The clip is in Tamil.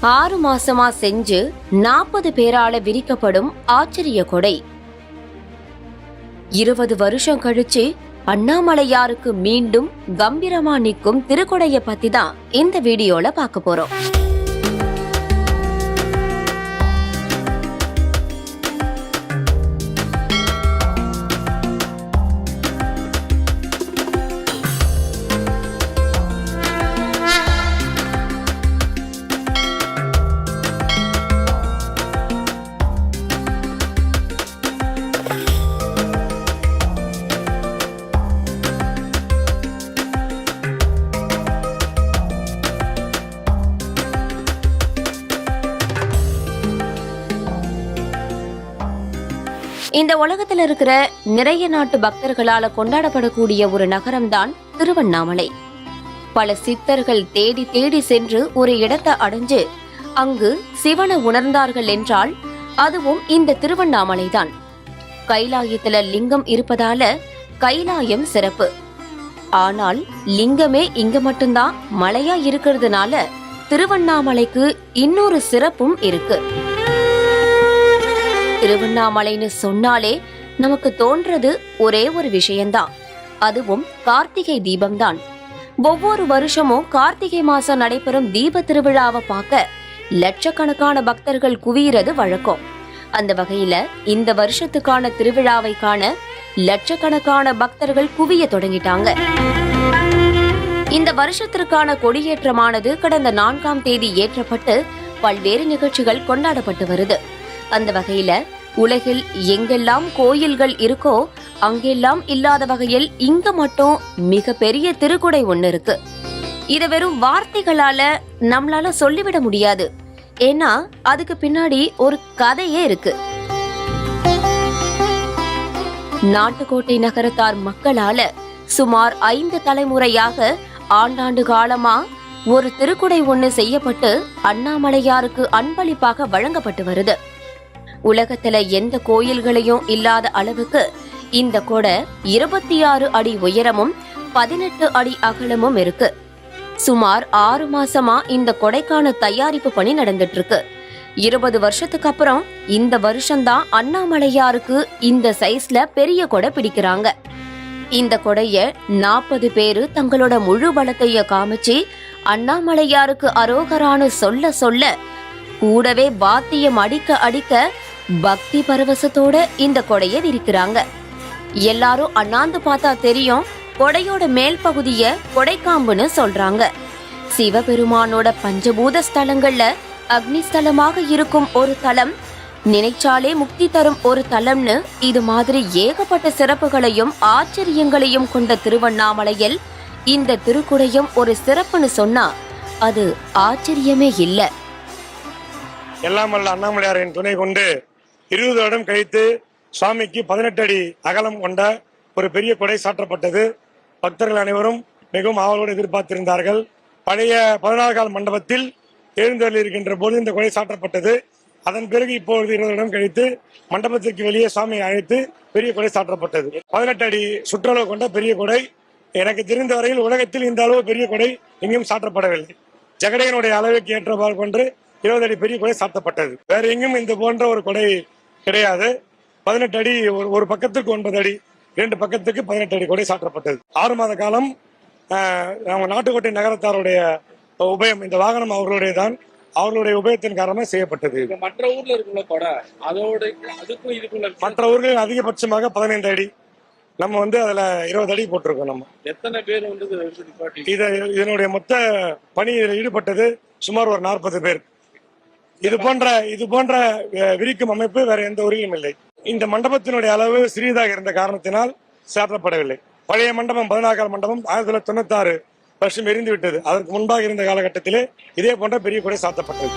ஆறு மாசமா செஞ்சு நாற்பது பேரால விரிக்கப்படும் ஆச்சரிய கொடை. இருபது வருஷம் கழிச்சு அண்ணாமலையாருக்கு மீண்டும் கம்பீரமா நிற்கும் திருக்கொடைய பத்தி தான் இந்த வீடியோல பார்க்க போறோம். இந்த உலகத்தில் இருக்கிற நிறைய நாட்டு பக்தர்களால கொண்டாடப்படக்கூடிய ஒரு நகரம்தான் திருவண்ணாமலை. பல சித்தர்கள் தேடி தேடி சென்று ஒரு இடத்தை அடைஞ்சு அங்கு சிவனை உணர்ந்தார்கள் என்றால் அதுவும் இந்த திருவண்ணாமலைதான். கைலாயத்துல லிங்கம் இருப்பதால கைலாயம் சிறப்பு. ஆனால் லிங்கமே இங்க மட்டும்தான் மலையா இருக்கிறதுனால திருவண்ணாமலைக்கு இன்னொரு சிறப்பும் இருக்கு. திருவண்ணாமலைன்னு சொன்னாலே நமக்கு தோன்றது ஒரே ஒரு விஷயம்தான். அதுவும் கார்த்திகை தீபம்தான். ஒவ்வொரு வருஷமும் கார்த்திகை மாசம் நடைபெறும் தீப திருவிழாவை பார்க்க லட்சக்கணக்கான பக்தர்கள் குவியறது வழக்கம். அந்த வகையில இந்த வருஷத்துக்கான திருவிழாவை காண லட்சக்கணக்கான பக்தர்கள் குவிய தொடங்கிட்டாங்க. இந்த வருஷத்திற்கான கொடியேற்றமானது கடந்த நான்காம் தேதி ஏற்றப்பட்டு பல்வேறு நிகழ்ச்சிகள் கொண்டாடப்பட்டு வருது. அந்த வகையில உலகில் எங்கெல்லாம் கோயில்கள் இருக்கோ அங்கெல்லாம் இல்லாத வகையில் இங்க மட்டும் மிக பெரிய திருக்குடை ஒண்ணு இருக்கு. இத வெறும் வார்த்தைகளால நம்மளால சொல்லிவிட முடியாது. ஏன்னா அதுக்கு பின்னாடி ஒரு கதையே இருக்கு. நாட்டுக்கோட்டை நகரத்தார் மக்களால சுமார் ஐந்து தலைமுறையாக ஆண்டாண்டு காலமா ஒரு திருக்குடை ஒண்ணு செய்யப்பட்டு அண்ணாமலையாருக்கு அன்பளிப்பாக வழங்கப்பட்டு வருது. உலகத்துல எந்த கோயில்களையும் இல்லாத அளவுக்கு இந்த கொடை இருபத்தி ஆறு அடி உயரமும் பதினெட்டு அடி அகலமும் இருக்கு. சுமார் ஆறு மாசமா இந்த கொடைக்கான தயாரிப்பு பணி நடந்துட்டு இருக்கு இருபது வருஷத்துக்கு அப்புறம் இந்த வருஷம்தான் அண்ணாமலையாருக்கு இந்த சைஸ்ல பெரிய கொடை பிடிக்கிறாங்க. இந்த கொடைய நாற்பது பேரு தங்களோட முழு பலத்தைய காமிச்சு அண்ணாமலையாருக்கு அரோகரான்னு சொல்ல சொல்ல கூடவே வாத்தியம் அடிக்க அடிக்க பக்தி பரவசத்தோட இந்த கொடைய விரிக்கிறாங்க. எல்லாரும் அண்ணாந்து பார்த்தா தெரியும் கொடையோட மேல் பகுதிய கொடைக்காம்புன்னு சொல்றாங்க. சிவபெருமானோட பஞ்சபூத ஸ்தலங்கள்ல அக்னி ஸ்தலமாக இருக்கும் ஒரு தலம் நினைச்சாலே முக்தி தரும் ஒரு தலம்னு இது மாதிரி ஏகப்பட்ட சிறப்புகளையும் ஆச்சரியங்களையும் கொண்ட திருவண்ணாமலையில் இந்த திருக்குடையும் ஒரு சிறப்புன்னு சொன்னா அது ஆச்சரியமே இல்லை. எல்லாம் வல்ல அண்ணாமலையாரின் துணை கொண்டு இருபது வருடம் கழித்து சுவாமிக்கு பதினெட்டு அடி அகலம் கொண்ட ஒரு பெரிய கொடை சாற்றப்பட்டது. பக்தர்கள் அனைவரும் மிகவும் ஆவலோடு எதிர்பார்த்திருந்தார்கள். பழைய பதினாறு கால மண்டபத்தில் எழுந்தருளி இருக்கின்ற போது இந்த கொடை சாற்றப்பட்டது. அதன் பிறகு இப்பொழுது இருபது வருடம் கழித்து மண்டபத்திற்கு வெளியே சுவாமியை அழைத்து பெரிய கொடை சாற்றப்பட்டது. பதினெட்டு அடி சுற்றளவு கொண்ட பெரிய கொடை. எனக்கு தெரிந்த வரையில் உலகத்தில் இந்த அளவு பெரிய கொடை எங்கேயும் சாற்றப்படவில்லை. ஜெகடையனுடைய அளவுக்கு ஏற்றவாறு கொண்டு இருபது அடி பெரிய கொடை சாத்தப்பட்டது வேற எங்கும் இந்த போன்ற ஒரு கொடை கிடையாது. பதினெட்டு அடி ஒரு ஒரு பக்கத்துக்கு ஒன்பது அடி இரண்டு பக்கத்துக்கு பதினெட்டு அடி கொடை சாற்றப்பட்டது. ஆறு மாத காலம் நம்ம நாட்டுக்கோட்டை நகரத்தாருடைய உபயம் இந்த வாகனம் அவர்களுடைய தான் அவர்களுடைய உபயத்தின் காரணமாக செய்யப்பட்டது. மற்ற ஊர்ல இருக்குள்ள கொடை அதோட அதுக்கும் இதுக்குள்ள மற்ற ஊர்கள் அதிகபட்சமாக பதினைந்து அடி. நம்ம வந்து அதுல இருபது அடி போட்டிருக்கோம் நம்ம. எத்தனை பேர் வந்து இதை இதனுடைய மொத்த பணியில் ஈடுபட்டது சுமார் ஒரு நாற்பது பேர். இது போன்ற இது போன்ற விரிக்கும் அமைப்பு வேற எந்த ஊரிலும் இல்லை. இந்த மண்டபத்தினுடைய அளவு சிறியதாக இருந்த காரணத்தினால் சாத்தப்படவில்லை. பழைய மண்டபம் பதினாறு மண்டபம் ஆயிரத்தி தொள்ளாயிரத்தி தொண்ணூத்தி ஆறு வருஷம் எரிந்து விட்டது அதற்கு முன்பாக இருந்த காலகட்டத்திலே இதே போன்ற பெரிய கொடை சாத்தப்பட்டது.